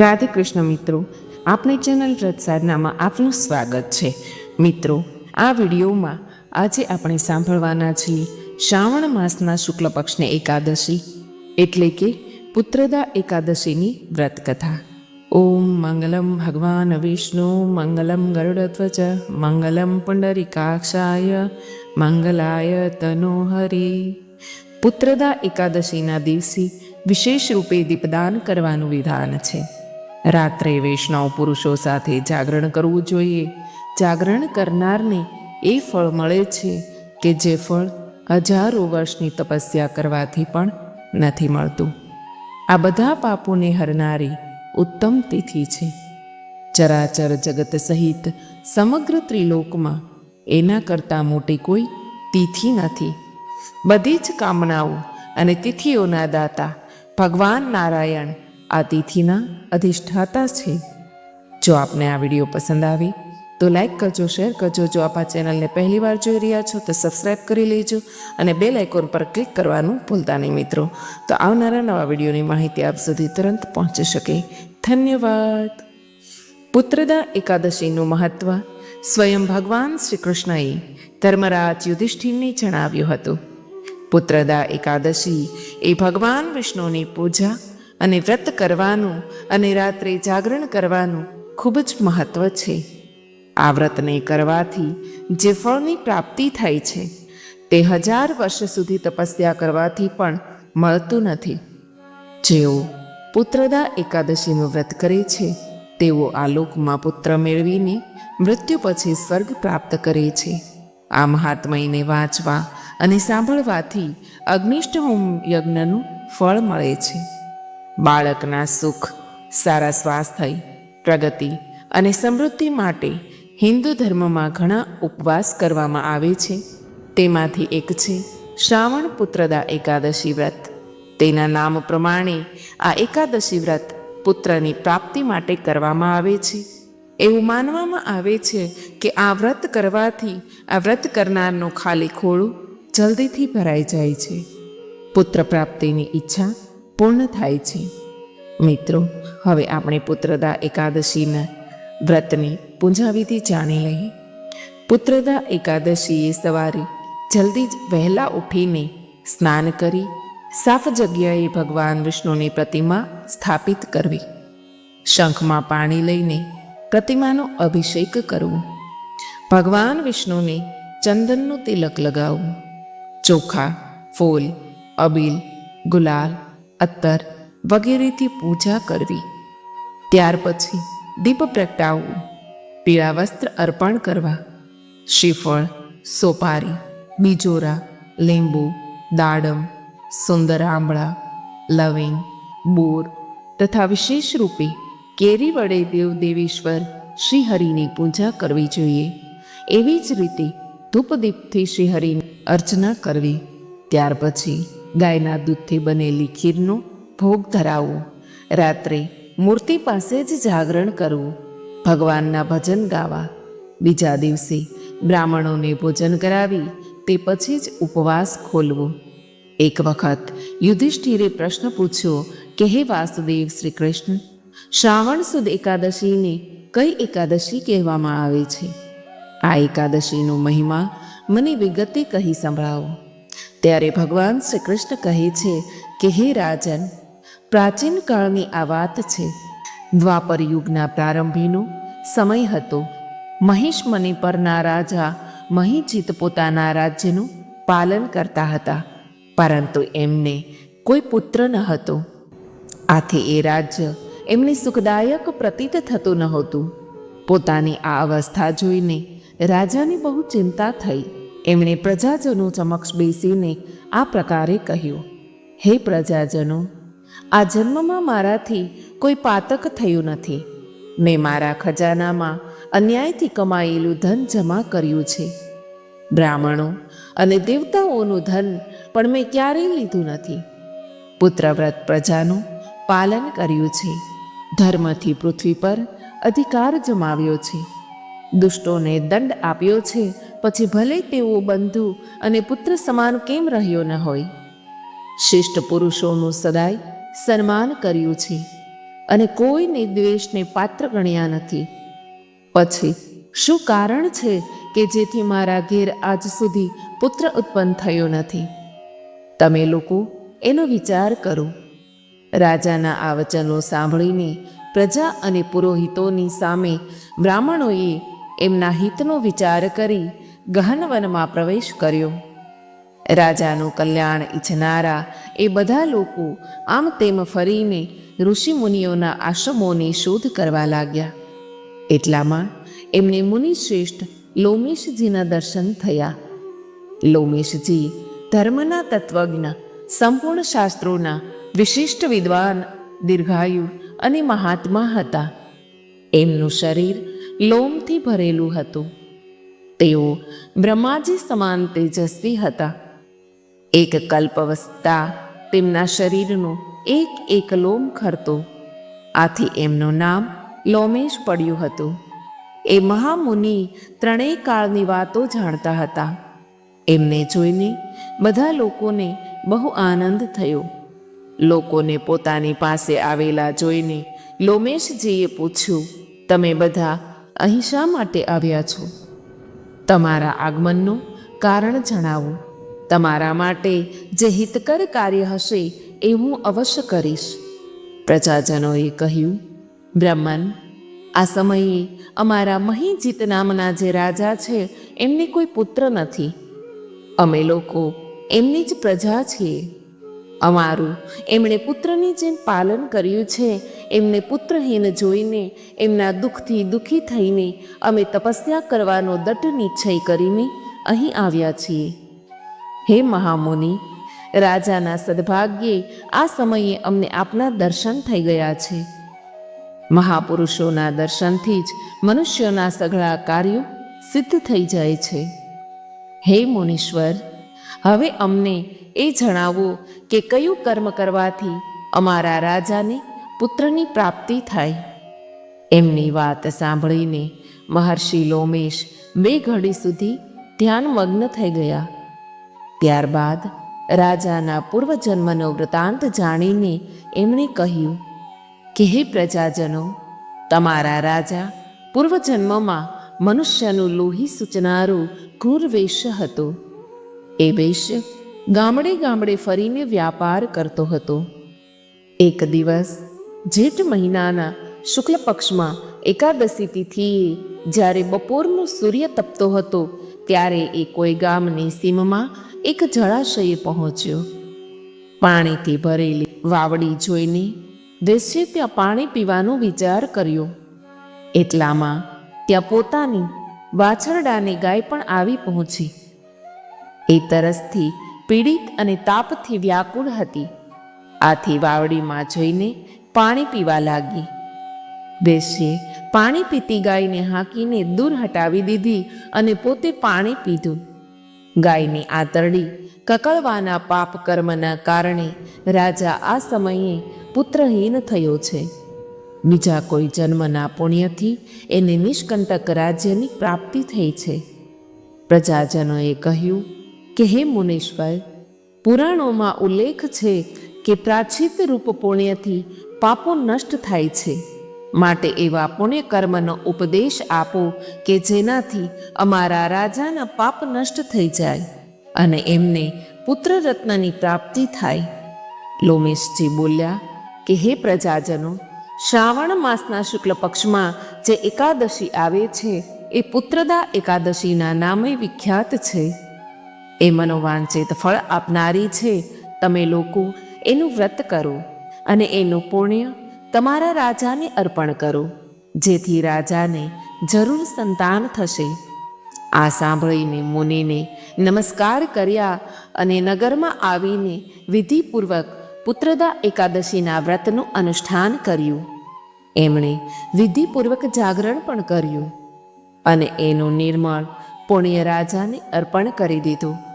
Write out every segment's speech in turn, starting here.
રાધે કૃષ્ણ મિત્રો આપણી ચેનલ વ્રત આપનું સ્વાગત છે. મિત્રો, આ વિડીયોમાં આજે આપણે સાંભળવાના છીએ શ્રાવણ માસના શુક્લ પક્ષની એકાદશી, એટલે કે પુત્રદા એકાદશીની વ્રત કથા ઓમ મંગલમ ભગવાન વિષ્ણુ, મંગલમ ગરુડધ્વજ, મંગલમ પુંડરીકાક્ષાય, મંગલાય તનોહરી. પુત્રદા એકાદશીના દિવસે વિશેષ રૂપે દીપદાન કરવાનું વિધાન છે. રાત્રે વૈષ્ણવ પુરુષો સાથે જાગરણ કરવું જોઈએ. જાગરણ કરનારને એ ફળ મળે છે કે જે ફળ હજારો વર્ષની તપસ્યા કરવાથી પણ નથી મળતું. આ બધા પાપોને હરનારી ઉત્તમ તિથિ છે. ચરાચર જગત સહિત સમગ્ર ત્રિલોકમાં એના કરતાં મોટી કોઈ તિથિ નથી. બધી જ કામનાઓ અને તિથિઓના દાતા ભગવાન નારાયણ આ તિથિના અધિષ્ઠાતા છે. જો આપને આ વીડિયો પસંદ આવે, તો લાઈક કરજો, શેર કરજો. જો આપ આ ચેનલને પહેલીવાર જોઈ રહ્યા છો, તો સબસ્ક્રાઈબ કરી લેજો અને બે લાઇકોન પર ક્લિક કરવાનું ભૂલતા નહીં મિત્રો. તો આવનારા નવા વિડીયોની માહિતી આપ સુધી તુરંત પહોંચી શકે. ધન્યવાદ. પુત્રદા એકાદશીનું મહત્વ સ્વયં ભગવાન શ્રી કૃષ્ણએ ધર્મરાજ યુધિષ્ઠિરને જણાવ્યું હતું. પુત્રદા એકાદશી એ ભગવાન વિષ્ણુની પૂજા અને વ્રત કરવાનું અને રાત્રે જાગરણ કરવાનું ખૂબ જ મહત્વ છે. આ વ્રતને કરવાથી જે ફળની પ્રાપ્તિ થાય છે, તે હજાર વર્ષ સુધી તપસ્યા કરવાથી પણ મળતું નથી. જેઓ પુત્રદા એકાદશીનું વ્રત કરે છે, તેઓ આ લોકમાં પુત્ર મેળવીને મૃત્યુ પછી સ્વર્ગ પ્રાપ્ત કરે છે. આ મહાત્મયને વાંચવા અને સાંભળવાથી અગ્નિષ્ટહોમ યજ્ઞનું ફળ મળે છે. બાળકના સુખ, સારા સ્વાસ્થ્ય, પ્રગતિ અને સમૃદ્ધિ માટે હિન્દુ ધર્મમાં ઘણા ઉપવાસ કરવામાં આવે છે. તેમાંથી એક છે શ્રાવણ પુત્રદા એકાદશી વ્રત. તેના નામ પ્રમાણે આ એકાદશી વ્રત પુત્રની પ્રાપ્તિ માટે કરવામાં આવે છે. એવું માનવામાં આવે છે કે આ વ્રત કરવાથી આ વ્રત કરનારનું ખાલી ખોળું જલ્દીથી ભરાઈ જાય છે. પુત્ર પ્રાપ્તિની ઈચ્છા પૂર્ણ થાય છે. મિત્રો, હવે આપણે પુત્રદા એકાદશીના વ્રતની પૂંજાવિધિ જાણી લઈએ. પુત્રદા એકાદશીએ સવારે જલ્દી જ વહેલા ઉઠીને સ્નાન કરી સાફ જગ્યાએ ભગવાન વિષ્ણુની પ્રતિમા સ્થાપિત કરવી. શંખમાં પાણી લઈને પ્રતિમાનો અભિષેક કરવો. ભગવાન વિષ્ણુને ચંદનનું તિલક લગાવવું. ચોખા, ફૂલ, અબીલ, ગુલાલ અત્તર વગેરેથી પૂજા કરવી. ત્યાર પછી દીપ પ્રગટાવવું, પીળા વસ્ત્ર અર્પણ કરવા, શ્રીફળ, સોપારી, બીજોરા, લીંબુ, દાડમ, સુંદર આંબળા, લવિંગ, બોર તથા વિશેષ રૂપે કેરી વડે દેવ દેવેશ્વર શ્રીહરિની પૂજા કરવી જોઈએ. એવી જ રીતે ધૂપદીપથી શ્રીહરિની અર્ચના કરવી. ત્યાર પછી ગાયના દૂધથી બનેલી ખીરનો ભોગ ધરાવવો રાત્રે મૂર્તિ પાસે જ જાગરણ કરવું. ભગવાનના ભજન ગાવા. બીજા દિવસે બ્રાહ્મણોને ભોજન કરાવી તે પછી જ ઉપવાસ ખોલવો. એક વખત યુધિષ્ઠિરે પ્રશ્ન પૂછ્યો કે, હે વાસુદેવ શ્રી કૃષ્ણ શ્રાવણ સુદ એકાદશીને કઈ એકાદશી કહેવામાં આવે છે? આ એકાદશીનો મહિમા મને વિગતે કહી સંભળાવો. ત્યારે ભગવાન શ્રી કૃષ્ણ કહે છે કે, હે રાજન, પ્રાચીન કાળની આ વાત છે. દ્વાપર યુગના પ્રારંભીનો સમય હતો. મહિષ પરના રાજા મહિજીત પોતાના રાજ્યનું પાલન કરતા હતા. પરંતુ એમને કોઈ પુત્ર ન હતો. આથી એ રાજ્ય એમને સુખદાયક પ્રતીત થતું નહોતું પોતાની આ અવસ્થા જોઈને રાજાની બહુ ચિંતા થઈ. એમણે પ્રજાજનો સમક્ષ બેસીને આ પ્રકારે કહ્યું, હે પ્રજાજનો, આ જન્મમાં મારાથી કોઈ પાતક થયું નથી. મેં મારા ખજાનામાં અન્યાયથી કમાયેલું ધન જમા કર્યું છે. બ્રાહ્મણો અને દેવતાઓનું ધન પણ મેં ક્યારેય લીધું નથી. પુત્રવ્રત પ્રજાનું પાલન કર્યું છે. ધર્મથી પૃથ્વી પર અધિકાર જમાવ્યો છે. દુષ્ટોને દંડ આપ્યો છે પછી ભલે તેઓ બંધુ અને પુત્ર સમાન કેમ રહ્યો ન હોય? શિષ્ટ પુરુષોનું સદાય સન્માન કર્યું છે અને કોઈને દ્વેષને પાત્ર ગણ્યા નથી. પછી, શું કારણ છે કે જેથી મારા ઘેર આજ સુધી પુત્ર ઉત્પન્ન થયો નથી? તમે લોકો એનો વિચાર કરો. રાજાના આ વચનો સાંભળીને પ્રજા અને પુરોહિતોની સામે બ્રાહ્મણોએ એમના હિતનો વિચાર કરી ગહન વનમાં પ્રવેશ કર્યો. રાજાનું કલ્યાણ ઈચ્છનારા એ બધા લોકો આમ તેમ ફરીને ઋષિમુનિઓના આશ્રમોની શોધ કરવા લાગ્યા. એટલામાં એમને મુનિશ્રેષ્ઠ લોમેશજીના દર્શન થયા. લોમેશજી ધર્મના તત્વજ્ઞ, સંપૂર્ણ શાસ્ત્રોના વિશિષ્ટ વિદ્વાન, દીર્ઘાયુ અને મહાત્મા હતા. એમનું શરીર લોમથી ભરેલું હતું. તેઓ બ્રહ્માજી સમાન તેજસ્વી હતા. એક કલ્પ વસતા તેમના શરીરનો એક એક લોમ ખરતો. આથી એમનું નામ લોમેશ પડ્યું હતું. એ મહામુનિ ત્રણેય કાળની વાતો જાણતા હતા. એમને જોઈને બધા લોકોને બહુ આનંદ થયો. લોકોને પોતાની પાસે આવેલા જોઈને લોમેશજીએ પૂછ્યું, તમે બધા અહીં શા માટે આવ્યા છો? તમારા આગમનનું કારણ જણાવો. તમારા માટે જે હિતકર કાર્ય હશે એ હું અવશ્ય કરીશ. પ્રજાજનોએ કહ્યું બ્રહ્મન આ સમયે અમારા મહીજીત નામના જે રાજા છે એમને કોઈ પુત્ર નથી. અમે લોકો એમની જ પ્રજા છીએ. અમારું. એમણે પુત્રની જેમ પાલન કર્યું છે. એમને પુત્રહીન જોઈને, એમના દુઃખથી દુઃખી થઈને, અમે તપસ્યા કરવાનો દટ નિશ્ચય કરીને અહીં આવ્યા છીએ. હે મહામુનિ, રાજાના સદભાગ્યે આ સમયે અમને આપના દર્શન થઈ ગયા છે. મહાપુરુષોના દર્શનથી જ મનુષ્યોના સઘળા કાર્યો સિદ્ધ થઈ જાય છે. હે મુનીશ્વર હવે અમને એ જણાવો કે કયું કર્મ કરવાથી અમારા રાજાને પુત્રની પ્રાપ્તિ થાય? એમની વાત સાંભળીને મહર્ષિ લોમેશ બે ઘડી સુધી ધ્યાનમગ્ન થઈ ગયા. ત્યારબાદ રાજાના પૂર્વજન્મનો વૃતાંત જાણીને એમણે કહ્યું, કે હે પ્રજાજનો, તમારા રાજા પૂર્વજન્મમાં મનુષ્યનું લોહી સૂચનારું ઘૂર વેશ હતો. એ વૈશ્ય ગામડે ગામડે ફરીને વ્યાપાર કરતો હતો. એક દિવસ, જેઠ મહિનાના શુક્લ પક્ષમાં એકાદશી તિથિએ જ્યારે બપોરનો સૂર્ય તપતો હતો, ત્યારે એ કોઈ ગામની સીમમાં એક જળાશયે પહોંચ્યો. પાણીથી ભરેલી વાવડી જોઈને દેશે ત્યાં પાણી પીવાનો વિચાર કર્યો. એટલામાં ત્યાં પોતાની વાછરડાની ગાય પણ આવી પહોંચી. એ તરસથી પીડિત અને તાપથી વ્યાકુળ હતી. આથી વાવડીમાં જઈને પાણી પીવા લાગી. વેશ્યે પાણી પીતી ગાયને હાંકીને દૂર હટાવી દીધી અને પોતે પાણી પીધું. ગાયની આતરડી કકળવાના પાપ કર્મના કારણે રાજા આ સમયે પુત્રહીન થયો છે. બીજા કોઈ જન્મના પુણ્યથી એને નિષ્કંટક રાજ્યની પ્રાપ્તિ થઈ છે. પ્રજાજનોએ કહ્યું કે હે મુનેશ્વર, પુરાણોમાં ઉલ્લેખ છે કે પ્રાચિત રૂપ પુણ્યથી પાપો નષ્ટ થાય છે. માટે એવા પુણ્ય કર્મનો ઉપદેશ આપો કે જેનાથી અમારા રાજાના પાપ નષ્ટ થઈ જાય અને એમને પુત્ર રત્નની પ્રાપ્તિ થાય. લોમેશજી બોલ્યા, કે હે પ્રજાજનો, શ્રાવણ માસના શુક્લ પક્ષમાં જે એકાદશી આવે છે, એ પુત્રદા એકાદશીના નામે વિખ્યાત છે. એ મનોવાંચિત ફળ આપનારી છે. તમે લોકો એનું વ્રત કરો અને એનું પુણ્ય તમારા રાજાને અર્પણ કરો, જેથી રાજાને જરૂર સંતાન થશે. આ સાંભળીને મુનિને નમસ્કાર કર્યા અને નગરમાં આવીને વિધિપૂર્વક પુત્રદા એકાદશીના વ્રતનું અનુષ્ઠાન કર્યું. એમણે વિધિપૂર્વક જાગરણ પણ કર્યું અને એનું નિર્મળ પુણ્ય રાજાને અર્પણ કરી દીધું.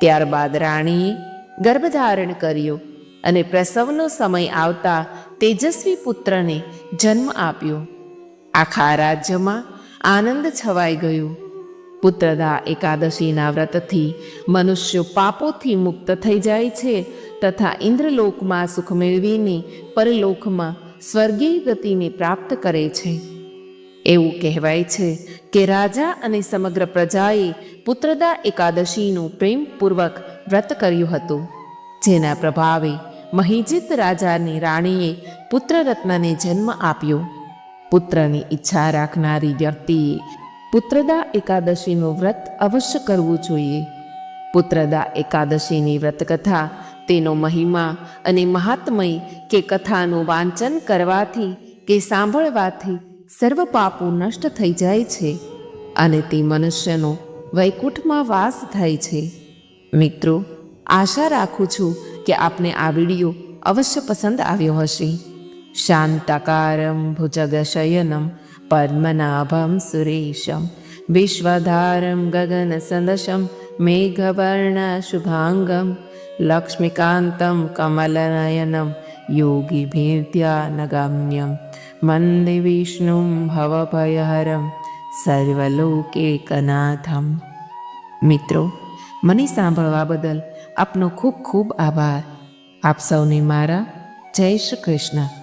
ત્યારબાદ રાણીએ ગર્ભધારણ કર્યો અને પ્રસવનો સમય આવતા તેજસ્વી પુત્રને જન્મ આપ્યો. આખા રાજ્યમાં આનંદ છવાઈ ગયો. પુત્રદા એકાદશીના વ્રતથી મનુષ્યો પાપોથી મુક્ત થઈ જાય છે તથા ઇન્દ્રલોકમાં સુખ મેળવીને પરલોકમાં સ્વર્ગીય ગતિને પ્રાપ્ત કરે છે. એવું કહેવાય છે કે રાજા અને સમગ્ર પ્રજાએ પુત્રદા એકાદશીનું પ્રેમપૂર્વક વ્રત કર્યું હતું. જેના પ્રભાવે મહિજીત રાજાની રાણીએ પુત્રરત્નને જન્મ આપ્યો. પુત્રની ઈચ્છા રાખનારી વ્યક્તિએ પુત્રદા એકાદશીનું વ્રત અવશ્ય કરવું જોઈએ. પુત્રદા એકાદશીની વ્રતકથા તેનો મહિમા અને મહાત્મય કે કથાનું વાંચન કરવાથી કે સાંભળવાથી સર્વ પાપો નષ્ટ થઈ જાય છે અને તે મનુષ્યનો વૈકુંઠમાં વાસ થાય છે. મિત્રો, આશા રાખું છું કે આપને આ વીડિયો અવશ્ય પસંદ આવ્યો હશે. શાંતાકારમ ભુજગશયનમ પદ્મનાભમ સુરેશમ વિશ્વધારમ ગગન સંદશમ મેઘવર્ણ શુભાંગમ લક્ષ્મીકાંતમ કમલનયનમ યોગી મંદે વિષ્ણું ભવભયહરમ સર્વલોકેકનાથમ મિત્રો મને સાંભળવા બદલ આપનો ખૂબ ખૂબ આભાર. આપ સૌને મારા જય શ્રી કૃષ્ણ.